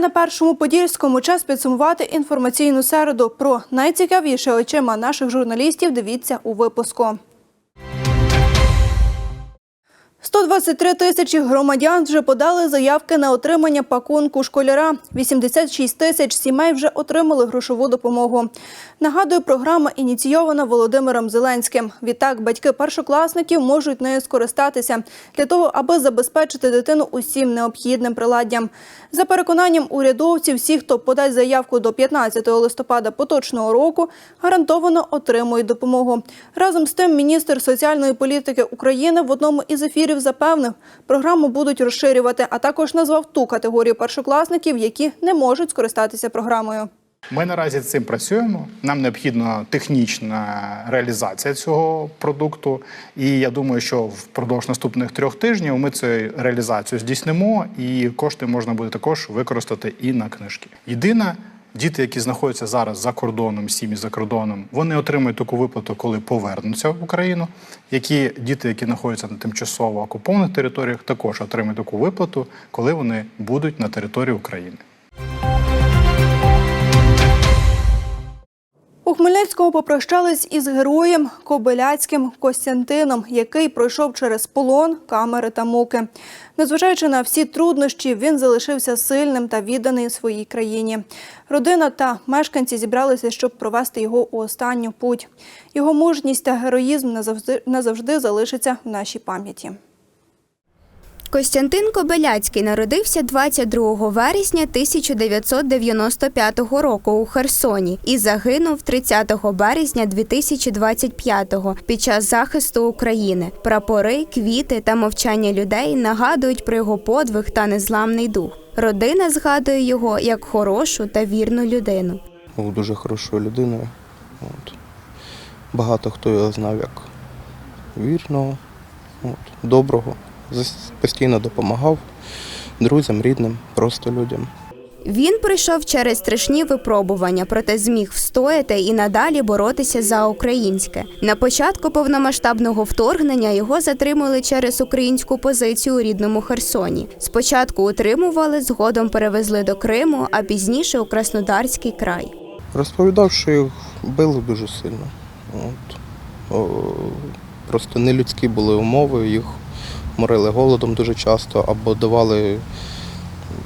На першому подільському час підсумувати інформаційну середу про найцікавіше очима наших журналістів. Дивіться у випуску. 123 тисячі громадян вже подали заявки на отримання пакунку школяра. 86 тисяч сімей вже отримали грошову допомогу. Нагадую, програма ініційована Володимиром Зеленським. Відтак, батьки першокласників можуть нею скористатися для того, аби забезпечити дитину усім необхідним приладдям. За переконанням урядовців, всі, хто подасть заявку до 15 листопада поточного року, гарантовано отримують допомогу. Разом з тим, міністр соціальної політики України в одному із ефірів запевнив, програму будуть розширювати, а також назвав ту категорію першокласників, які не можуть скористатися програмою. Ми наразі з цим працюємо. Нам необхідна технічна реалізація цього продукту. І я думаю, що впродовж наступних трьох тижнів ми цю реалізацію здійснимо, і кошти можна буде також використати і на книжки. Єдине, діти, які знаходяться зараз за кордоном, сім'ї за кордоном, вони отримують таку виплату, коли повернуться в Україну. Які діти, які знаходяться на тимчасово окупованих територіях, також отримують таку виплату, коли вони будуть на території України. У Хмельницькому попрощались із героєм Кобиляцьким Костянтином, який пройшов через полон, камери та муки. Незважаючи на всі труднощі, він залишився сильним та відданий своїй країні. Родина та мешканці зібралися, щоб провести його у останню путь. Його мужність та героїзм назавжди залишаться в нашій пам'яті. Костянтин Кобиляцький народився 22 вересня 1995 року у Херсоні і загинув 30 березня 2025 під час захисту України. Прапори, квіти та мовчання людей нагадують про його подвиг та незламний дух. Родина згадує його як хорошу та вірну людину. був дуже хорошою людиною. От. Багато хто його знав як вірного, от, доброго, постійно допомагав друзям, рідним, просто людям. Він пройшов через страшні випробування, проте зміг встояти і надалі боротися за українське. На початку повномасштабного вторгнення його затримали через українську позицію у рідному Херсоні. Спочатку утримували, згодом перевезли до Криму, а пізніше у Краснодарський край. Розповідав, що їх били дуже сильно. От. О, просто нелюдські були умови, їх морили голодом дуже часто або давали,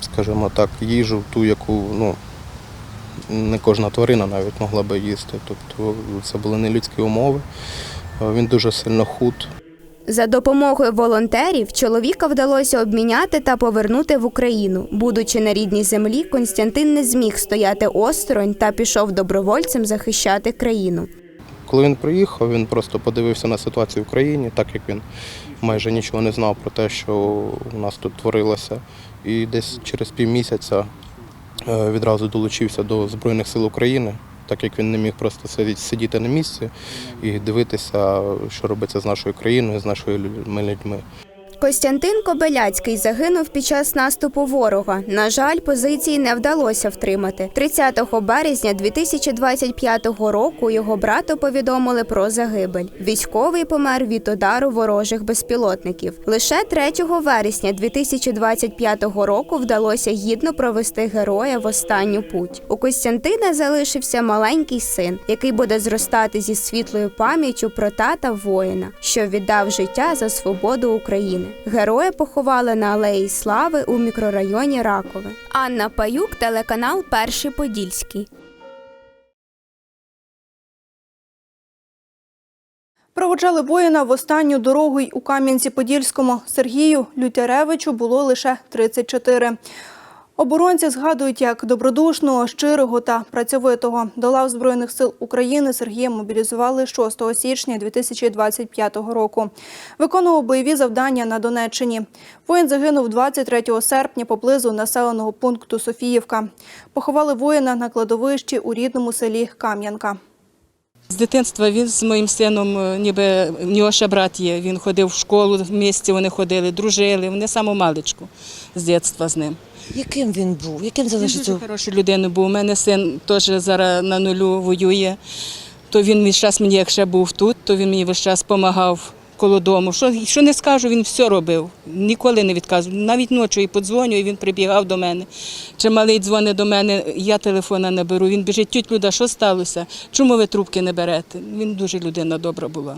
скажімо так, їжу ту, яку ну, не кожна тварина навіть могла би їсти. Тобто це були нелюдські умови. Він дуже сильно худ. За допомогою волонтерів чоловіка вдалося обміняти та повернути в Україну. Будучи на рідній землі, Константин не зміг стояти осторонь та пішов добровольцем захищати країну. Коли він приїхав, він просто подивився на ситуацію в країні, так як він майже нічого не знав про те, що у нас тут творилося. І десь через півмісяця е, відразу долучився до Збройних сил України, так як він не міг просто сидіти- на місці і дивитися, що робиться з нашою країною, з нашими людьми. Костянтин Кобиляцький загинув під час наступу ворога. На жаль, позиції не вдалося втримати. 30 березня 2025 року його брату повідомили про загибель. Військовий помер від удару ворожих безпілотників. Лише 3 вересня 2025 року вдалося гідно провести героя в останню путь. У Костянтина залишився маленький син, який буде зростати зі світлою пам'яттю про тата воїна, що віддав життя за свободу України. Героя поховали на алеї Слави у мікрорайоні Ракове. Анна Паюк, телеканал Перший Подільський. Проводжали воїна в останню дорогу й у Кам'янці-Подільському. Сергію Лютяревичу було лише 34. Оборонці згадують як добродушного, щирого та працьовитого. До лав Збройних сил України Сергія мобілізували 6 січня 2025 року. Виконував бойові завдання на Донеччині. Воїн загинув 23 серпня поблизу населеного пункту Софіївка. Поховали воїна на кладовищі у рідному селі Кам'янка. З дитинства він з моїм сином, е, ніби в нього ще брат є. Він ходив в школу, в місті вони ходили, дружили. Вони саму маличку з дитинства з ним. Яким він був? Яким Він залишиться? дуже хорошою людиною був. У мене син теж зараз на нулю воює. То він весь час мені, якщо був тут, то він мені весь час допомагав коло дому. Що, що не скажу, він все робив. Ніколи не відказував. Навіть ночі і подзвоню, і він прибігав до мене. Чи малий дзвонить до мене, я телефона не беру. Він біжить, тють Люда, що сталося? Чому ви трубки не берете? Він дуже людина добра була.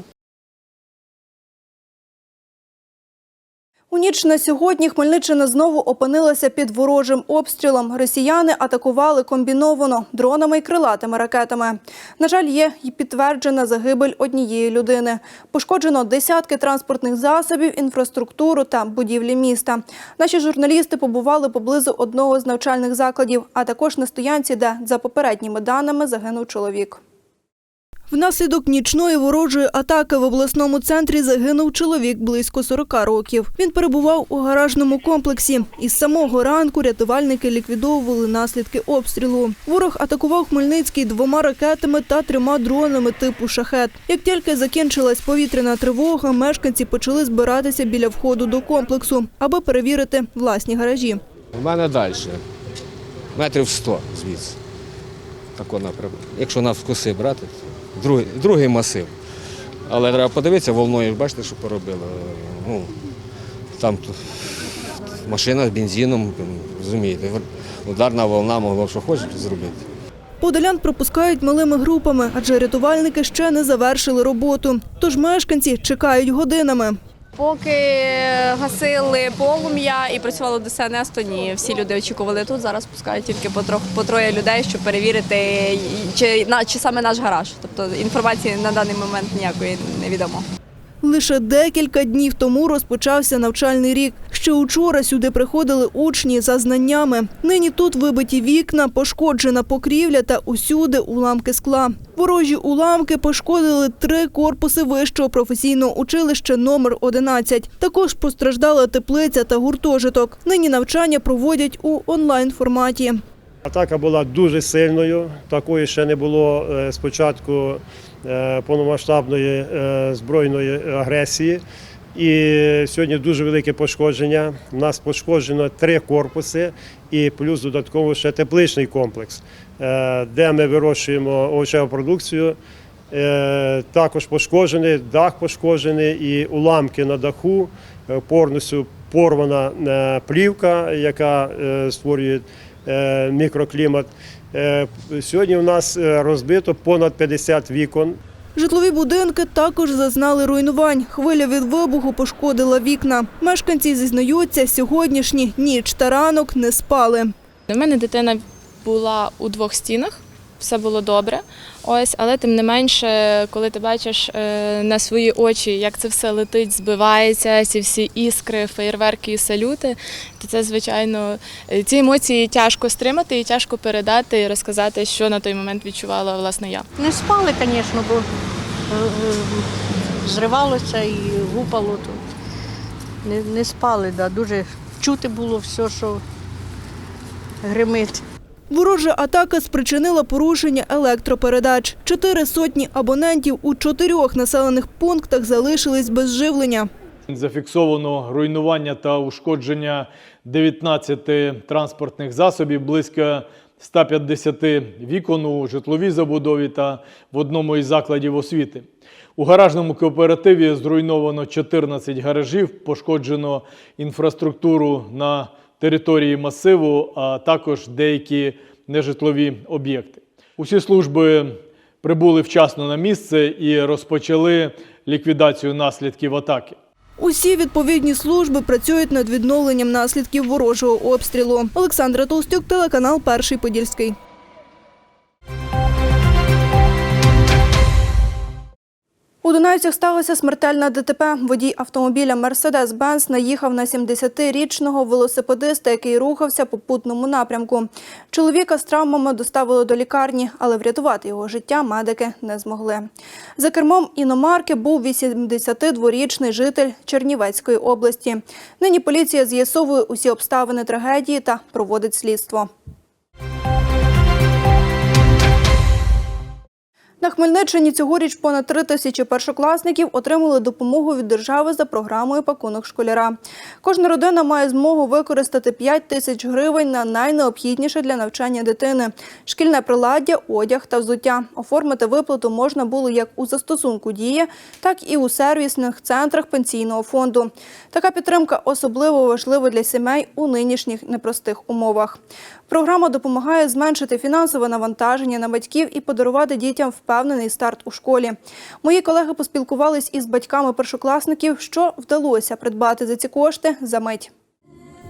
У ніч на сьогодні Хмельниччина знову опинилася під ворожим обстрілом. Росіяни атакували комбіновано дронами і крилатими ракетами. На жаль, є й підтверджена загибель однієї людини. Пошкоджено десятки транспортних засобів, інфраструктуру та будівлі міста. Наші журналісти побували поблизу одного з навчальних закладів, а також на стоянці, де за попередніми даними загинув чоловік. Внаслідок нічної ворожої атаки в обласному центрі загинув чоловік близько 40 років. Він перебував у гаражному комплексі. Із самого ранку рятувальники ліквідовували наслідки обстрілу. Ворог атакував Хмельницький двома ракетами та трьома дронами типу шахет. Як тільки закінчилась повітряна тривога, мешканці почали збиратися біля входу до комплексу, аби перевірити власні гаражі. У мене далі. Метрів 100 звідси. Тако напряму. Якщо навскоси брати, другий, другий масив. Але треба подивитися, волною, бачите, що поробили. Ну, там машина з бензином, розумієте, ударна волна могла що хочеш зробити. Подолян пропускають малими групами, адже рятувальники ще не завершили роботу. Тож мешканці чекають годинами. Поки гасили полум'я і працювало ДСНС, то ні, всі люди очікували тут. Зараз пускають тільки по трьох по троє людей, щоб перевірити, чи на чи саме наш гараж. Тобто інформації на даний момент ніякої не відомо. Лише декілька днів тому розпочався навчальний рік. Ще учора сюди приходили учні за знаннями. Нині тут вибиті вікна, пошкоджена покрівля та усюди уламки скла. Ворожі уламки пошкодили три корпуси вищого професійного училища номер 11. Також постраждала теплиця та гуртожиток. Нині навчання проводять у онлайн форматі. Атака була дуже сильною. Такої ще не було е, з початку е, повномасштабної е, збройної агресії. І сьогодні дуже велике пошкодження. У нас пошкоджено три корпуси і плюс додатково ще тепличний комплекс, е, де ми вирощуємо овочеву продукцію. Е, Також пошкоджений, дах пошкоджений і уламки на даху, е, повністю порвана плівка, яка створює мікроклімат. Сьогодні у нас розбито понад 50 вікон. Житлові будинки також зазнали руйнувань. Хвиля від вибуху пошкодила вікна. Мешканці зізнаються, сьогоднішні ніч та ранок не спали. У мене дитина була у двох стінах, все було добре. Ось, але тим не менше, коли ти бачиш е, на свої очі, як це все летить, збивається, ці всі іскри, феєрверки і салюти, то це звичайно е, ці емоції тяжко стримати і тяжко передати і розказати, що на той момент відчувала власне я. Не спали, звісно, бо е, зривалося і гупало тут. Не, не спали, да. дуже чути було все, що гримить. Ворожа атака спричинила порушення електропередач. Чотири сотні абонентів у чотирьох населених пунктах залишились без живлення. Зафіксовано руйнування та ушкодження 19 транспортних засобів, близько 150 вікон у житловій забудові та в одному із закладів освіти. У гаражному кооперативі зруйновано 14 гаражів, пошкоджено інфраструктуру на території масиву, а також деякі нежитлові об'єкти. Усі служби прибули вчасно на місце і розпочали ліквідацію наслідків атаки. Усі відповідні служби працюють над відновленням наслідків ворожого обстрілу. Олександра Толстюк, телеканал Перший Подільський. У Донайцях сталося смертельне ДТП. Водій автомобіля Мерседес-Бенц наїхав на 70-річного велосипедиста, який рухався по путному напрямку. Чоловіка з травмами доставили до лікарні, але врятувати його життя медики не змогли. За кермом іномарки був 82-річний житель Чернівецької області. Нині поліція з'ясовує усі обставини трагедії та проводить слідство. На Хмельниччині цьогоріч понад три тисячі першокласників отримали допомогу від держави за програмою «Пакунок школяра». Кожна родина має змогу використати 5 тисяч гривень на найнеобхідніше для навчання дитини – шкільне приладдя, одяг та взуття. Оформити виплату можна було як у застосунку «Дія», так і у сервісних центрах пенсійного фонду. Така підтримка особливо важлива для сімей у нинішніх непростих умовах. Програма допомагає зменшити фінансове навантаження на батьків і подарувати дітям впевнений старт у школі. Мої колеги поспілкувались із батьками першокласників, що вдалося придбати за ці кошти за мить.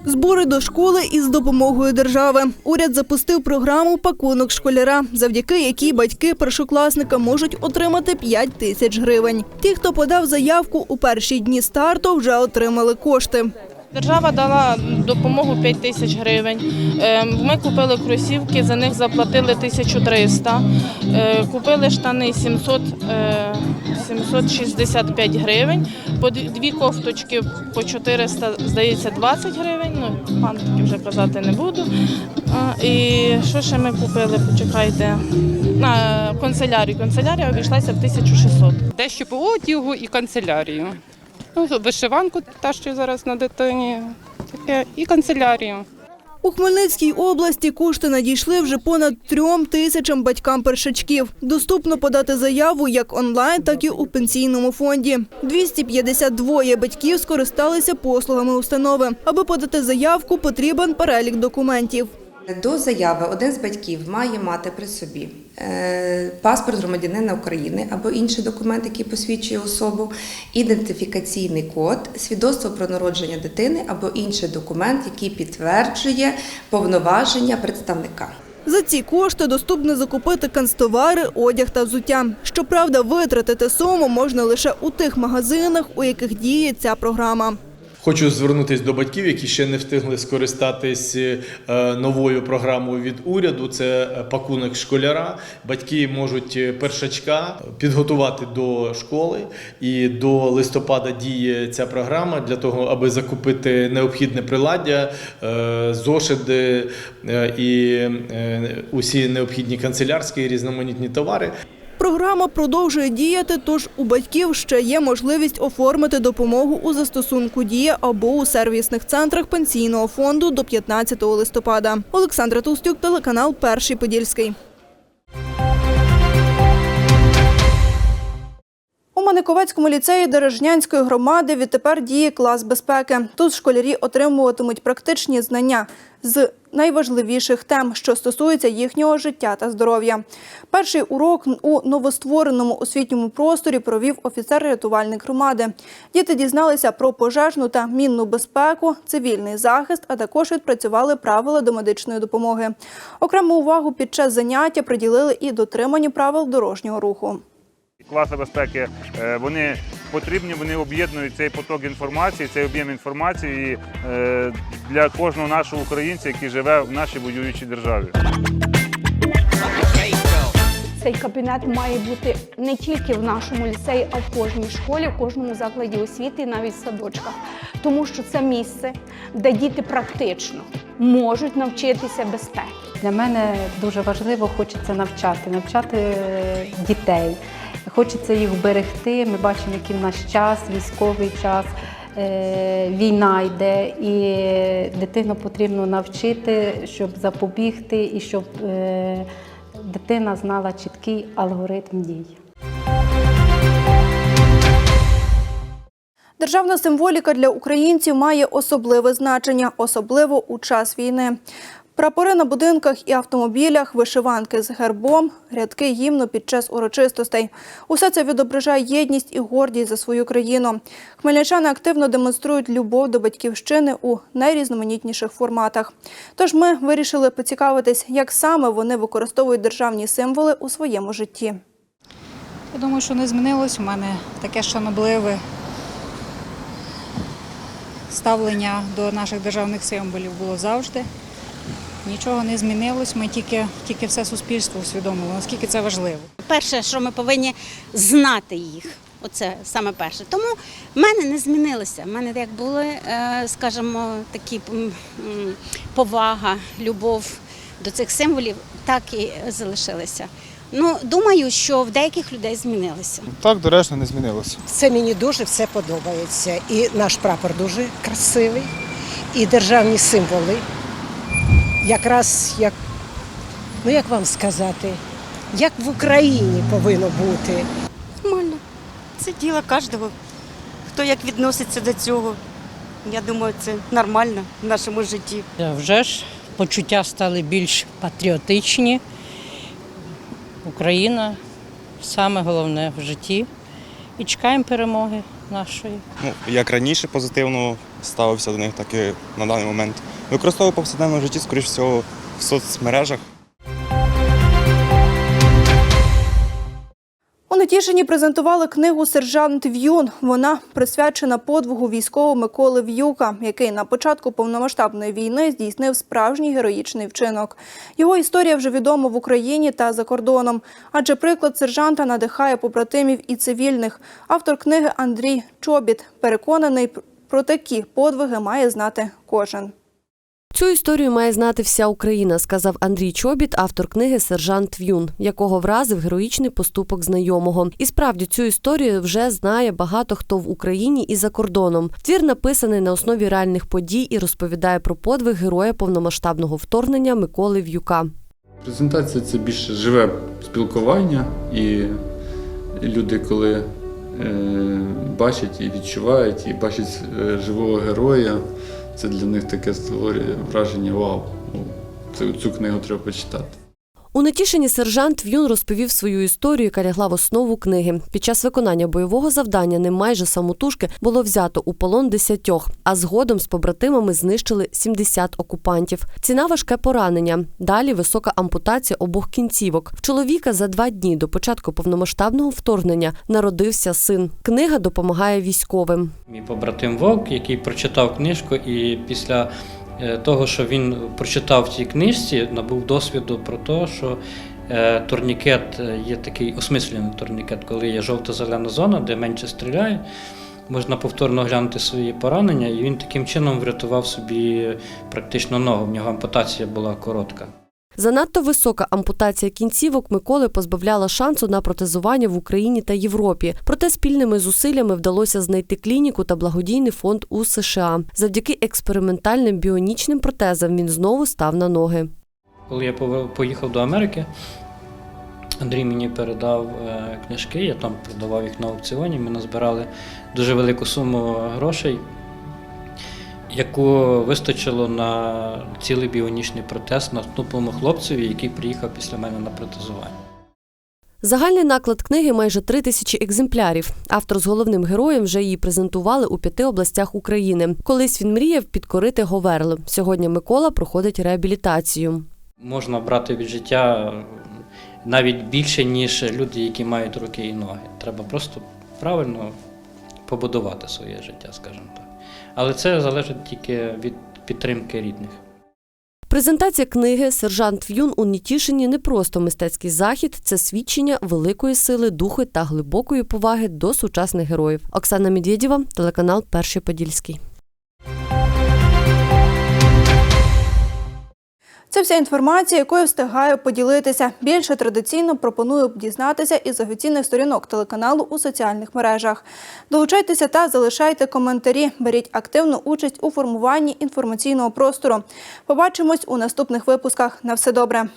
Збори до школи із допомогою держави. Уряд запустив програму Пакунок школяра, завдяки якій батьки першокласника можуть отримати 5 тисяч гривень. Ті, хто подав заявку у перші дні старту, вже отримали кошти. Держава дала допомогу 5 тисяч гривень. Е, Ми купили кросівки, за них заплатили 1300. Е, Купили штани 700, е, 765 гривень. По дві- кофточки по 400, здається, 20 гривень. Ну, пантики вже казати не буду. І що ще ми купили? Почекайте. А, канцелярію. Канцелярія обійшлася в 1600. дещо по одягу і канцелярію. Ну, вишиванку, та що зараз на дитині, таке, і канцелярію. У Хмельницькій області кошти надійшли вже понад трьом тисячам батькам першачків. Доступно подати заяву як онлайн, так і у пенсійному фонді. 252 батьків скористалися послугами установи. Аби подати заявку, потрібен перелік документів. До заяви один з батьків має мати при собі е, паспорт громадянина України або інший документ, який посвідчує особу, ідентифікаційний код, свідоцтво про народження дитини або інший документ, який підтверджує повноваження представника. За ці кошти доступно закупити канцтовари, одяг та взуття. Щоправда, витратити суму можна лише у тих магазинах, у яких діє ця програма. Хочу звернутися до батьків, які ще не встигли скористатись е, новою програмою від уряду. Це е, пакунок школяра. Батьки можуть е, першачка підготувати до школи, і до листопада діє ця програма для того, аби закупити необхідне приладдя, зошити е, і усі необхідні канцелярські різноманітні товари. Програма продовжує діяти, тож у батьків ще є можливість оформити допомогу у застосунку «Дія» або у сервісних центрах пенсійного фонду до 15 листопада. Олександра Тустюк, телеканал Перший Подільський. Маниковецькому ліцеї Дорожнянської громади відтепер діє клас безпеки. Тут школярі отримуватимуть практичні знання з найважливіших тем, що стосуються їхнього життя та здоров'я. Перший урок у новоствореному освітньому просторі провів офіцер-рятувальник громади. Діти дізналися про пожежну та мінну безпеку, цивільний захист, а також відпрацювали правила до медичної допомоги. Окрему увагу під час заняття приділили і дотриманню правил дорожнього руху. Класи безпеки е, вони потрібні, вони об'єднують цей поток інформації, цей об'єм інформації е, для кожного нашого українця, який живе в нашій воюючій державі. Цей кабінет має бути не тільки в нашому ліцеї, а в кожній школі, в кожному закладі освіти і навіть в садочках. Тому що це місце, де діти практично можуть навчитися безпеки. Для мене дуже важливо, хочеться навчати, навчати е, дітей. Хочеться їх берегти. Ми бачимо, який в наш час, військовий час, е, війна йде, і дитину потрібно навчити, щоб запобігти і щоб е, дитина знала чіткий алгоритм дій. Державна символіка для українців має особливе значення, особливо у час війни. Прапори на будинках і автомобілях, вишиванки з гербом, рядки гімну під час урочистостей. Усе це відображає єдність і гордість за свою країну. Хмельничани активно демонструють любов до батьківщини у найрізноманітніших форматах. Тож ми вирішили поцікавитись, як саме вони використовують державні символи у своєму житті. Я думаю, що не змінилось. У мене таке шанобливе ставлення до наших державних символів було завжди. Нічого не змінилось, ми тільки, тільки все суспільство усвідомили, наскільки це важливо. Перше, що ми повинні знати їх. Оце саме перше. Тому в мене не змінилося. В мене як були, е, скажімо, такі повага, любов до цих символів, так і залишилися. Ну, думаю, що в деяких людей змінилися. Так, доречно, не змінилося. Це мені дуже все подобається. І наш прапор дуже красивий, і державні символи. Якраз як, ну як вам сказати, як в Україні повинно бути. Нормально. Це діло кожного. Хто як відноситься до цього. Я думаю, це нормально в нашому житті. Вже ж почуття стали більш патріотичні. Україна саме головне в житті. І чекаємо перемоги нашої. Ну, як раніше позитивно ставився до них, так і на даний момент. Використовую повсякденному житті, скоріш всього, в соцмережах. У Нетішині презентували книгу Сержант В'юн. Вона присвячена подвигу військового Миколи В'юка, який на початку повномасштабної війни здійснив справжній героїчний вчинок. Його історія вже відома в Україні та за кордоном, адже приклад сержанта надихає побратимів і цивільних. Автор книги Андрій Чобіт переконаний, про такі подвиги має знати кожен. Цю історію має знати вся Україна, сказав Андрій Чобіт, автор книги Сержант В'юн, якого вразив героїчний поступок знайомого. І справді цю історію вже знає багато хто в Україні і за кордоном. Твір написаний на основі реальних подій і розповідає про подвиг героя повномасштабного вторгнення Миколи В'юка. Презентація це більше живе спілкування, і люди, коли е, бачать і відчувають, і бачать е, живого героя, це для них таке створює враження вау, ну, цю, цю книгу треба почитати. У Нетішині сержант В'юн розповів свою історію, яка лягла в основу книги. Під час виконання бойового завдання ним майже самотужки було взято у полон десятьох, а згодом з побратимами знищили 70 окупантів. Ціна важке поранення. Далі висока ампутація обох кінцівок. В чоловіка за два дні до початку повномасштабного вторгнення народився син. Книга допомагає військовим. Мій побратим Вовк, який прочитав книжку, і після того, що він прочитав в цій книжці, набув досвіду про те, що е, турнікет е, є такий осмислений турнікет, коли є жовто-зелена зона, де менше стріляє. Можна повторно глянути свої поранення, і він таким чином врятував собі практично ногу. В нього ампутація була коротка. Занадто висока ампутація кінцівок Миколи позбавляла шансу на протезування в Україні та Європі. Проте спільними зусиллями вдалося знайти клініку та благодійний фонд у США. Завдяки експериментальним біонічним протезам він знову став на ноги. Коли я поїхав до Америки, Андрій мені передав е, книжки, я там продавав їх на аукціоні. Ми назбирали дуже велику суму грошей, яку вистачило на цілий біонічний протез наступному хлопцеві, який приїхав після мене на протезування. Загальний наклад книги майже три тисячі екземплярів. Автор з головним героєм вже її презентували у п'яти областях України. Колись він мріяв підкорити Говерло. Сьогодні Микола проходить реабілітацію. Можна брати від життя навіть більше, ніж люди, які мають руки і ноги. Треба просто правильно побудувати своє життя, скажімо так. Але це залежить тільки від підтримки рідних. Презентація книги Сержант В'юн у Нітішині не просто мистецький захід, це свідчення великої сили, духу та глибокої поваги до сучасних героїв. Оксана Медведєва, телеканал Перший Подільський. Це вся інформація, якою встигаю поділитися. Більше традиційно пропоную дізнатися із офіційних сторінок телеканалу у соціальних мережах. Долучайтеся та залишайте коментарі. Беріть активну участь у формуванні інформаційного простору. Побачимось у наступних випусках. На все добре.